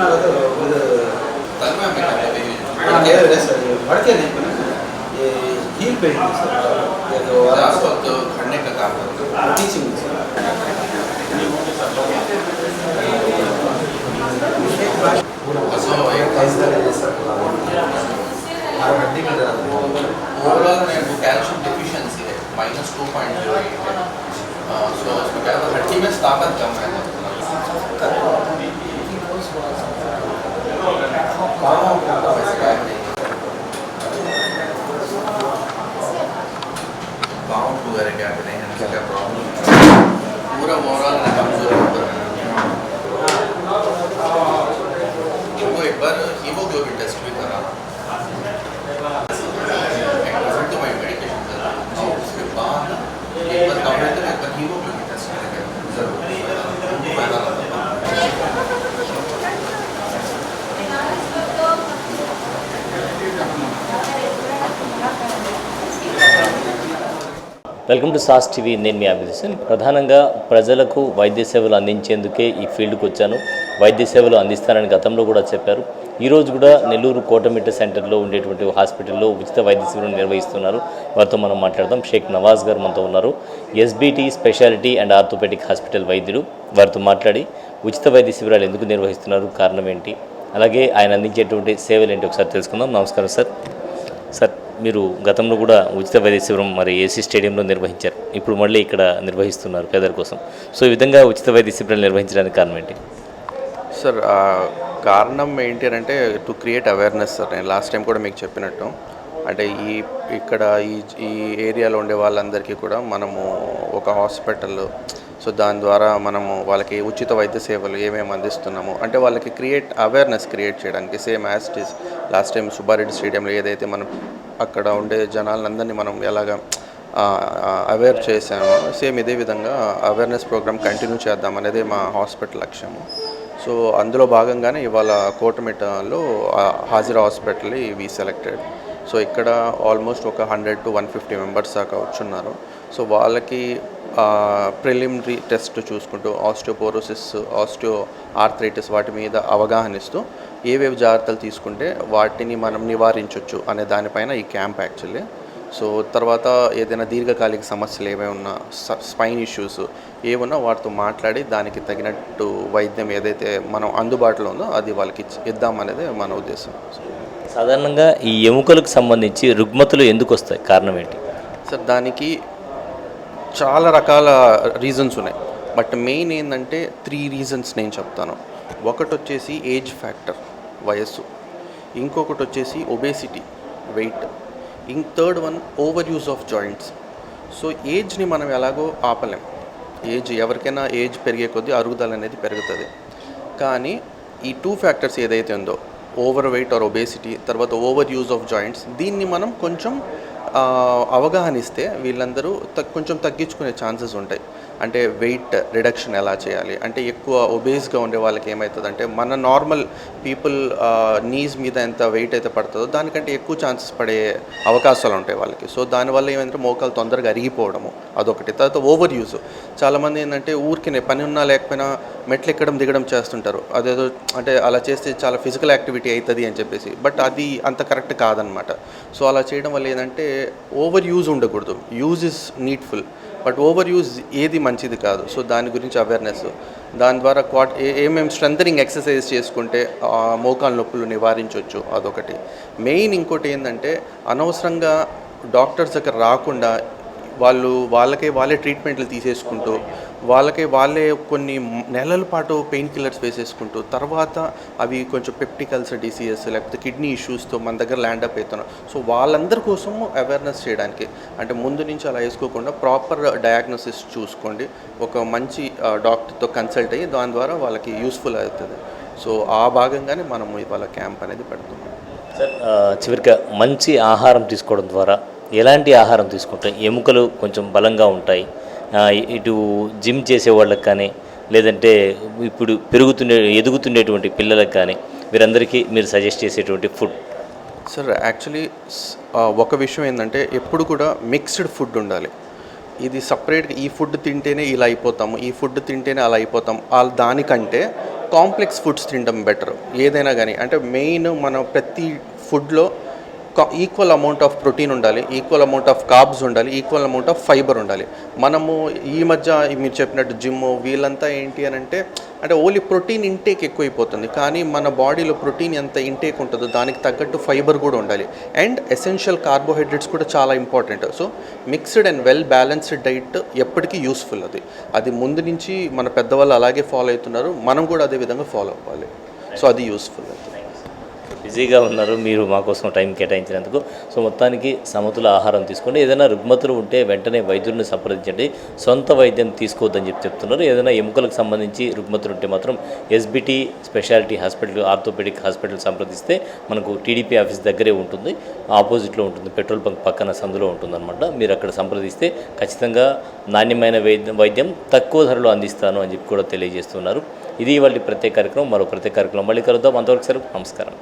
ಮಾಡೋದು ಇದು ಹೊಡಕೆ ನೆನಪಿನ ಹೀಲ್ ಪೇಂಟಿಂಗ್ ಸರ್. ಇದು ಹೊತ್ತು ಕಣ್ಣೆ ಕಕ್ಕಾಗ್ಬೋದು teaching sir. Thank you. Welcome to SAS TV. నేను మీ అభిదిశన్ ప్రధానంగా ప్రజలకు వైద్య సేవలు అందించేందుకే ఈ ఫీల్డ్కి వచ్చాను. వైద్య సేవలు అందిస్తానని గతంలో కూడా చెప్పారు. ఈరోజు కూడా నెల్లూరు కోటమిట్ట సెంటర్లో ఉండేటువంటి హాస్పిటల్లో ఉచిత వైద్య సేవలు నిర్వహిస్తున్నారు. వారితో మనం మాట్లాడదాం. షేక్ నవాజ్ గారు మనతో ఉన్నారు. SBT speciality and orthopaedic hospital వైద్యులు. వారితో మాట్లాడి ఉచిత వైద్య శిబిరాలు ఎందుకు నిర్వహిస్తున్నారు? కారణం ఏంటి? అలాగే ఆయన అందించేటువంటి సేవలు ఏంటి? ఒకసారి తెలుసుకుందాం. నమస్కారం సార్. సార్ మీరు గతంలో కూడా ఉచిత వైద్య శిబిరం మరి ఏసీ స్టేడియంలో నిర్వహించారు. ఇప్పుడు మళ్ళీ ఇక్కడ నిర్వహిస్తున్నారు పేదల కోసం. సో ఈ విధంగా ఉచిత వైద్య శిబిరాలు నిర్వహించడానికి కారణం ఏంటి? సార్ కారణం ఏంటి అని అంటే టు క్రియేట్ అవేర్నెస్ సార్. నేను లాస్ట్ టైం కూడా మీకు చెప్పినట్టు. అంటే ఈ ఇక్కడ ఈ ఈ ఏరియాలో ఉండే వాళ్ళందరికీ కూడా మనము ఒక హాస్పిటల్ సో దాని ద్వారా మనము వాళ్ళకి ఉచిత వైద్య సేవలు ఏమేమి అందిస్తున్నాము? అంటే వాళ్ళకి క్రియేట్ అవేర్నెస్ క్రియేట్ చేయడానికి same as it is last time Subbareddy స్టేడియంలో ఏదైతే మనం అక్కడ ఉండే జనాలందరినీ మనం ఎలాగా అవేర్ చేశామో సేమ్ ఇదే విధంగా అవేర్నెస్ ప్రోగ్రామ్ కంటిన్యూ చేద్దాం అనేది మా హాస్పిటల్ లక్ష్యము. సో అందులో భాగంగానే ఇవాళ కోటమిటలో Hazira hospital we selected so ఇక్కడ ఆల్మోస్ట్ ఒక hundred to one fifty members దాకా వచ్చున్నారు. సో వాళ్ళకి ప్రిలిమినరీ టెస్ట్ చూసుకుంటూ ఆస్టియోపోరోసిస్ ఆస్టియో ఆర్థరైటిస్ వాటి మీద అవగాహన ఇస్తూ ఏవేవి జాగ్రత్తలు తీసుకుంటే వాటిని మనం నివారించవచ్చు అనే దానిపైన ఈ క్యాంప్ యాక్చువల్లీ. సో తర్వాత ఏదైనా దీర్ఘకాలిక సమస్యలు ఏమైనా ఉన్నా స్పైన్ ఇష్యూస్ ఏమున్నా వాటితో మాట్లాడి దానికి తగినట్టు వైద్యం ఏదైతే మనం అందుబాటులో ఉందో అది వాళ్ళకి ఇచ్చి ఇద్దామనేది మన ఉద్దేశం. సాధారణంగా ఈ ఎముకలకు సంబంధించి రుగ్మతులు ఎందుకు వస్తాయి? కారణం ఏంటి? సార్ దానికి చాలా రకాల రీజన్స్ ఉన్నాయి. బట్ మెయిన్ ఏంటంటే త్రీ రీజన్స్ నేను చెప్తాను. ఒకటి వచ్చేసి ఏజ్ ఫ్యాక్టర్ వయస్సు. ఇంకొకటి వచ్చేసి obesity weight ink third one over use of joints so ఏజ్ని మనం ఎలాగో ఆపలేం. ఏజ్ ఎవరికైనా ఏజ్ పెరిగే కొద్దీ అరుగుదల అనేది పెరుగుతుంది. కానీ ఈ టూ ఫ్యాక్టర్స్ ఏదైతే ఉందో ఓవర్ వెయిట్ ఆర్ ఒబేసిటీ తర్వాత ఓవర్ యూజ్ ఆఫ్ జాయింట్స్ దీన్ని మనం కొంచెం అవగాహన ఇస్తే వీళ్ళందరూ తగ్- కొంచెం తగ్గించుకునే ఛాన్సెస్ ఉంటాయి. అంటే వెయిట్ రిడక్షన్ ఎలా చేయాలి? అంటే ఎక్కువ ఒబేస్గా ఉండే వాళ్ళకి ఏమవుతుంది మన నార్మల్ పీపుల్ నీస్ మీద ఎంత వెయిట్ అయితే పడుతుందో దానికంటే ఎక్కువ ఛాన్సెస్ పడే అవకాశాలు ఉంటాయి వాళ్ళకి. సో దానివల్ల ఏమంటే మోకాలు తొందరగా అరిగిపోవడము అదొకటి. తర్వాత ఓవర్ యూజ్ చాలామంది ఏంటంటే ఊరికినే పని ఉన్నా లేకపోయినా మెట్లు ఎక్కడం దిగడం చేస్తుంటారు. అదేదో అంటే అలా చేస్తే చాలా ఫిజికల్ యాక్టివిటీ అవుతుంది అని చెప్పేసి. బట్ అది అంత కరెక్ట్ కాదనమాట. సో అలా చేయడం వల్ల ఏంటంటే ఓవర్ యూజ్ ఉండకూడదు. Use is needful but over use ఏది మంచిది కాదు. సో దాని గురించి అవేర్నెస్ దాని ద్వారా క్వాట్ ఏ ఏమేమి స్ట్రెంథనింగ్ ఎక్సర్సైజ్ చేసుకుంటే మోకాల నొప్పులు నివారించవచ్చు అదొకటి. మెయిన్ ఇంకోటి ఏంటంటే అనవసరంగా డాక్టర్స్ దగ్గర రాకుండా వాళ్ళు వాళ్ళకే వాళ్ళే ట్రీట్మెంట్లు తీసేసుకుంటూ వాళ్ళకే వాళ్ళే కొన్ని నెలల పాటు పెయిన్ కిల్లర్స్ వేసేసుకుంటూ తర్వాత అవి కొంచెం పెప్టికల్స్ డిసీజెస్ లేకపోతే కిడ్నీ ఇష్యూస్తో మన దగ్గర ల్యాండ్ అప్ అవుతున్నారు సో వాళ్ళందరి కోసము అవేర్నెస్ చేయడానికి అంటే ముందు నుంచి అలా వేసుకోకుండా ప్రాపర్ డయాగ్నోసిస్ చూసుకోండి. ఒక మంచి డాక్టర్తో కన్సల్ట్ అయ్యి దాని ద్వారా వాళ్ళకి యూస్ఫుల్ అవుతుంది. సో ఆ భాగంగానే మనము ఇవాళ క్యాంప్ అనేది పెడుతున్నాం. సార్ చివరిగా మంచి ఆహారం తీసుకోవడం ద్వారా ఎలాంటి ఆహారం తీసుకుంటే ఎముకలు కొంచెం బలంగా ఉంటాయి. ఇటు జిమ్ చేసే వాళ్ళకి కానీ లేదంటే ఇప్పుడు పెరుగుతుండే ఎదుగుతుండేటువంటి పిల్లలకు కానీ వీరందరికీ మీరు సజెస్ట్ చేసేటువంటి ఫుడ్. సార్ యాక్చువల్లీ ఒక విషయం ఏంటంటే ఎప్పుడు కూడా మిక్స్డ్ ఫుడ్ ఉండాలి. ఇది సపరేట్గా ఈ ఫుడ్ తింటేనే ఇలా అయిపోతాము ఈ ఫుడ్ తింటేనే అలా అయిపోతాం వాళ్ళ దానికంటే కాంప్లెక్స్ ఫుడ్స్ తినడం బెటర్. ఏదైనా కానీ అంటే మెయిన్ మనం ప్రతి ఫుడ్లో ఈక్వల్ అమౌంట్ ఆఫ్ ప్రోటీన్ ఉండాలి ఈక్వల్ అమౌంట్ ఆఫ్ కార్బ్స్ ఉండాలి ఈక్వల్ అమౌంట్ ఆఫ్ ఫైబర్ ఉండాలి. మనము ఈ మధ్య మీరు చెప్పినట్టు జిమ్ వీళ్ళంతా ఏంటి అని అంటే అంటే ఓన్లీ ప్రోటీన్ ఇంటేక్ ఎక్కువైపోతుంది. కానీ మన బాడీలో ప్రోటీన్ ఎంత ఇంటేక్ ఉంటుందో దానికి తగ్గట్టు ఫైబర్ కూడా ఉండాలి. అండ్ ఎసెన్షియల్ కార్బోహైడ్రేట్స్ కూడా చాలా important so mixed and well balanced diet ఎప్పటికీ యూస్ఫుల్ అది. అది ముందు నుంచి మన పెద్దవాళ్ళు అలాగే ఫాలో అవుతున్నారు. మనం కూడా అదే విధంగా ఫాలో అవ్వాలి. సో అది యూస్ఫుల్ అది. బిజీగా ఉన్నారు మీరు మాకోసం టైం కేటాయించినందుకు. సో మొత్తానికి సమతుల ఆహారం తీసుకోండి. ఏదైనా రుగ్మతులు ఉంటే వెంటనే వైద్యుడిని సంప్రదించండి. సొంత వైద్యం తీసుకోవద్దని చెప్పి చెప్తున్నారు. ఏదైనా ఎముకలకు సంబంధించి రుగ్మతులు ఉంటే మాత్రం SBT speciality hospital orthopaedic hospital సంప్రదిస్తే మనకు టీడీపీ ఆఫీస్ దగ్గరే ఉంటుంది. ఆపోజిట్లో ఉంటుంది. పెట్రోల్ బంక్ పక్కన సందులో ఉంటుందన్నమాట. మీరు అక్కడ సంప్రదిస్తే ఖచ్చితంగా నాణ్యమైన వైద్యం వైద్యం తక్కువ ధరలో అందిస్తాను అని చెప్పి కూడా తెలియజేస్తున్నారు. ఇది వాళ్ళ ప్రత్యేక కార్యక్రమం. మరో ప్రత్యేక కార్యక్రమం మళ్ళీ కలుద్దాం. అంతవరకు సెలవు. నమస్కారం.